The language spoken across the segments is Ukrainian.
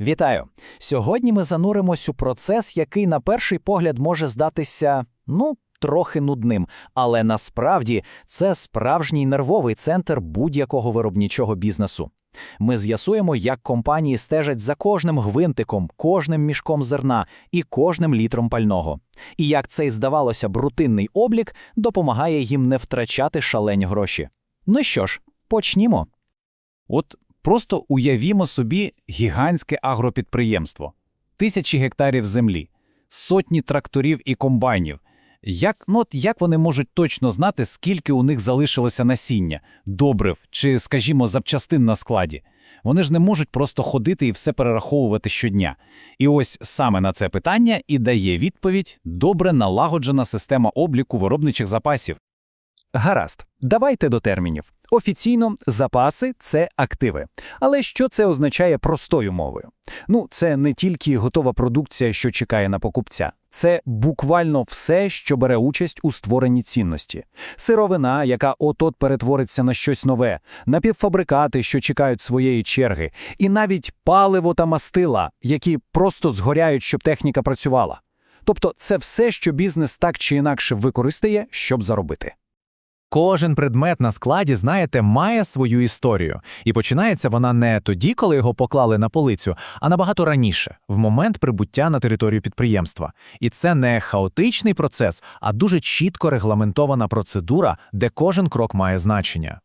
Вітаю! Сьогодні ми зануримось у процес, який на перший погляд може здатися, ну, трохи нудним, але насправді це справжній нервовий центр будь-якого виробничого бізнесу. Ми з'ясуємо, як компанії стежать за кожним гвинтиком, кожним мішком зерна і кожним літром пального. І як цей, здавалося б, рутинний облік допомагає їм не втрачати шалені гроші. Ну що ж, почнімо. От просто уявімо собі гігантське агропідприємство, тисячі гектарів землі, сотні тракторів і комбайнів. Як, ну, от як вони можуть точно знати, скільки у них залишилося насіння, добрив чи, скажімо, запчастин на складі? Вони ж не можуть просто ходити і все перераховувати щодня. І ось саме на це питання і дає відповідь добре налагоджена система обліку виробничих запасів. Гаразд, давайте до термінів. Офіційно запаси це активи. Але що це означає простою мовою? Ну, це не тільки готова продукція, що чекає на покупця. Це буквально все, що бере участь у створенні цінності. Сировина, яка от-от перетвориться на щось нове, напівфабрикати, що чекають своєї черги, і навіть паливо та мастила, які просто згоряють, щоб техніка працювала. Тобто це все, що бізнес так чи інакше використає, щоб заробити. Кожен предмет на складі, знаєте, має свою історію, і починається вона не тоді, коли його поклали на полицю, а набагато раніше, в момент прибуття на територію підприємства. І це не хаотичний процес, а дуже чітко регламентована процедура, де кожен крок має значення.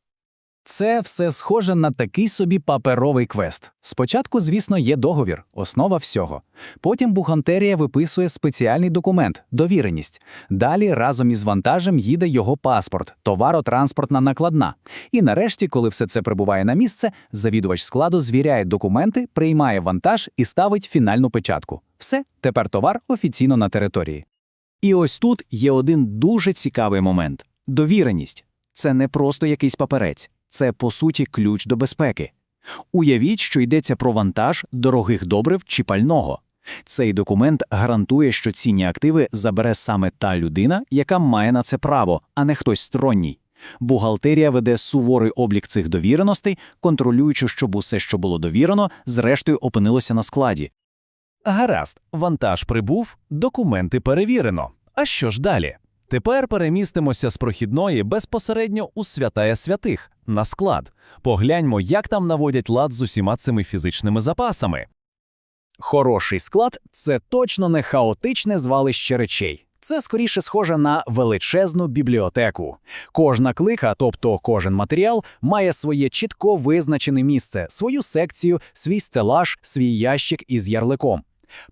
Це все схоже на такий собі паперовий квест. Спочатку, звісно, є договір, основа всього. Потім бухгалтерія виписує спеціальний документ довіреність. Далі разом із вантажем їде його паспорт, товаротранспортна накладна. І нарешті, коли все це прибуває на місце, завідувач складу звіряє документи, приймає вантаж і ставить фінальну печатку. Все, тепер товар офіційно на території. І ось тут є один дуже цікавий момент довіреність. Це не просто якийсь паперець це, по суті, ключ до безпеки. Уявіть, що йдеться про вантаж дорогих добрив чи пального. Цей документ гарантує, що цінні активи забере саме та людина, яка має на це право, а не хтось сторонній. Бухгалтерія веде суворий облік цих довіреностей, контролюючи, щоб усе, що було довірено, зрештою опинилося на складі. Гаразд, вантаж прибув, документи перевірено. А що ж далі? Тепер перемістимося з прохідної безпосередньо у святая святих на склад. Погляньмо, як там наводять лад з усіма цими фізичними запасами. Хороший склад це точно не хаотичне звалище речей. Це скоріше схоже на величезну бібліотеку. Кожна клика, тобто кожен матеріал, має своє чітко визначене місце, свою секцію, свій стелаж, свій ящик із ярликом.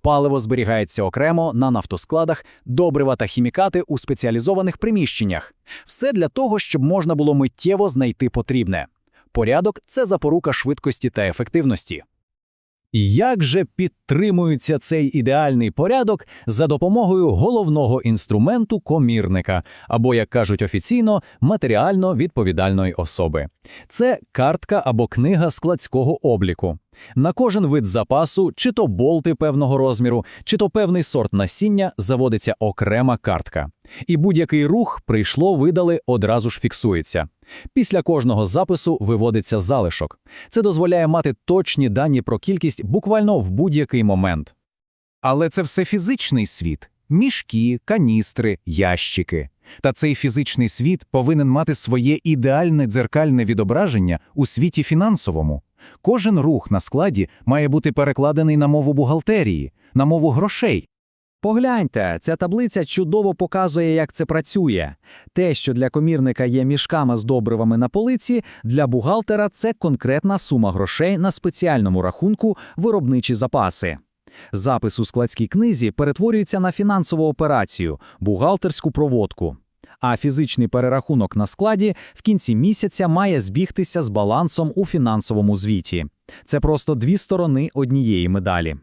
Паливо зберігається окремо на нафтоскладах, добрива та хімікати у спеціалізованих приміщеннях. Все для того, щоб можна було миттєво знайти потрібне. Порядок це запорука швидкості та ефективності. Як же підтримується цей ідеальний порядок за допомогою головного інструменту комірника, або, як кажуть офіційно, матеріально відповідальної особи. Це картка або книга складського обліку. На кожен вид запасу, чи то болти певного розміру, чи то певний сорт насіння заводиться окрема картка. І будь-який рух прийшло, видали, одразу ж фіксується. Після кожного запису виводиться залишок. Це дозволяє мати точні дані про кількість буквально в будь-який момент. Але це все фізичний світ мішки, каністри, ящики. Та цей фізичний світ повинен мати своє ідеальне дзеркальне відображення у світі фінансовому. Кожен рух на складі має бути перекладений на мову бухгалтерії, на мову грошей. Погляньте, ця таблиця чудово показує, як це працює. Те, що для комірника є мішками з добривами на полиці, для бухгалтера це конкретна сума грошей на спеціальному рахунку виробничі запаси. Запис у складській книзі перетворюється на фінансову операцію, бухгалтерську проводку. А фізичний перерахунок на складі в кінці місяця має збігтися з балансом у фінансовому звіті. Це просто дві сторони однієї медалі.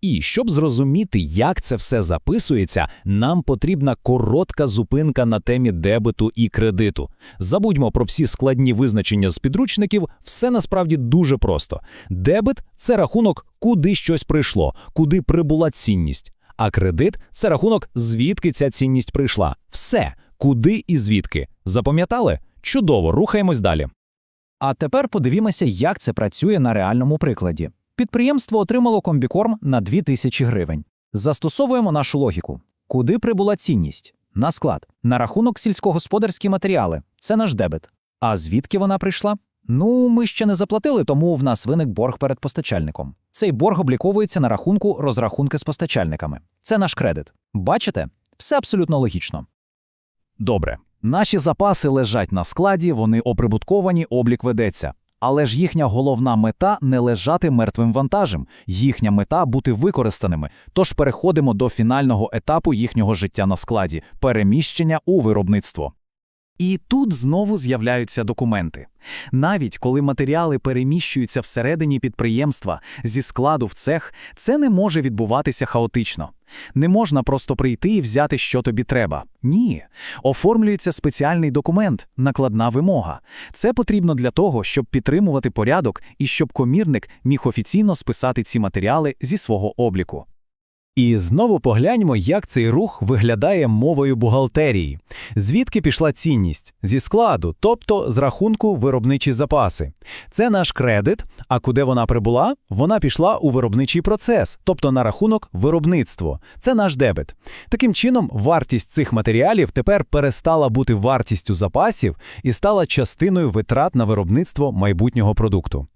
І щоб зрозуміти, як це все записується, нам потрібна коротка зупинка на темі дебету і кредиту. Забудьмо про всі складні визначення з підручників, все насправді дуже просто. Дебет це рахунок, куди щось прийшло, куди прибула цінність. А кредит це рахунок, звідки ця цінність прийшла. Все, куди і звідки. Запам'ятали? Чудово, рухаємось далі. А тепер подивімося, як це працює на реальному прикладі. Підприємство отримало комбікорм на 2000 гривень. Застосовуємо нашу логіку. Куди прибула цінність? На склад. На рахунок сільськогосподарські матеріали. Це наш дебет. А звідки вона прийшла? Ну, ми ще не заплатили, тому в нас виник борг перед постачальником. Цей борг обліковується на рахунку розрахунки з постачальниками. Це наш кредит. Бачите? Все абсолютно логічно. Добре. Наші запаси лежать на складі, вони оприбутковані, облік ведеться. Але ж їхня головна мета не лежати мертвим вантажем. Їхня мета бути використаними. Тож переходимо до фінального етапу їхнього життя на складі переміщення у виробництво. І тут знову з'являються документи. Навіть коли матеріали переміщуються всередині підприємства зі складу в цех, це не може відбуватися хаотично. Не можна просто прийти і взяти, що тобі треба. Ні. Оформлюється спеціальний документ, накладна вимога. Це потрібно для того, щоб підтримувати порядок і щоб комірник міг офіційно списати ці матеріали зі свого обліку. І знову погляньмо, як цей рух виглядає мовою бухгалтерії. Звідки пішла цінність? Зі складу, тобто з рахунку виробничі запаси. Це наш кредит, а куди вона прибула? Вона пішла у виробничий процес, тобто на рахунок виробництво. Це наш дебет. Таким чином, вартість цих матеріалів тепер перестала бути вартістю запасів і стала частиною витрат на виробництво майбутнього продукту.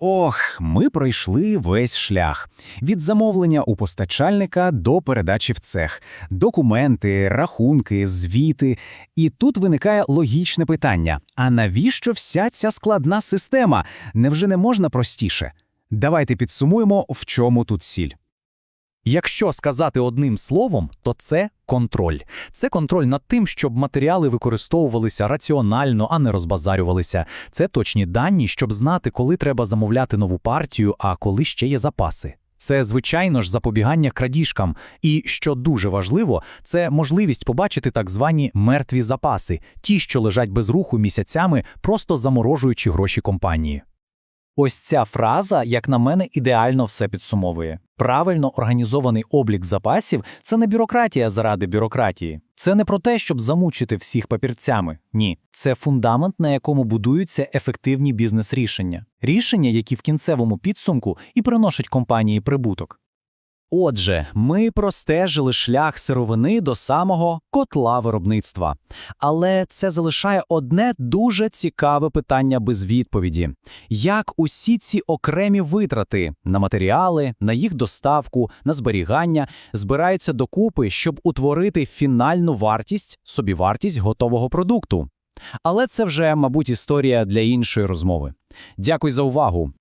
Ох, ми пройшли весь шлях від замовлення у постачальника до передачі в цех, документи, рахунки, звіти. І тут виникає логічне питання: а навіщо вся ця складна система? Невже не можна простіше? Давайте підсумуємо, в чому тут сіль. Якщо сказати одним словом, то це контроль. Це контроль над тим, щоб матеріали використовувалися раціонально, а не розбазарювалися. Це точні дані, щоб знати, коли треба замовляти нову партію, а коли ще є запаси. Це, звичайно ж, запобігання крадіжкам. І, що дуже важливо, це можливість побачити так звані мертві запаси, ті, що лежать без руху місяцями, просто заморожуючи гроші компанії. Ось ця фраза, як на мене, ідеально все підсумовує. Правильно організований облік запасів це не бюрократія заради бюрократії. Це не про те, щоб замучити всіх папірцями. Ні, це фундамент, на якому будуються ефективні бізнес-рішення. Рішення, які в кінцевому підсумку і приносять компанії прибуток. Отже, ми простежили шлях сировини до самого котла виробництва. Але це залишає одне дуже цікаве питання без відповіді: як усі ці окремі витрати на матеріали, на їх доставку, на зберігання збираються докупи, щоб утворити фінальну вартість, собівартість готового продукту? Але це вже, мабуть, історія для іншої розмови. Дякую за увагу.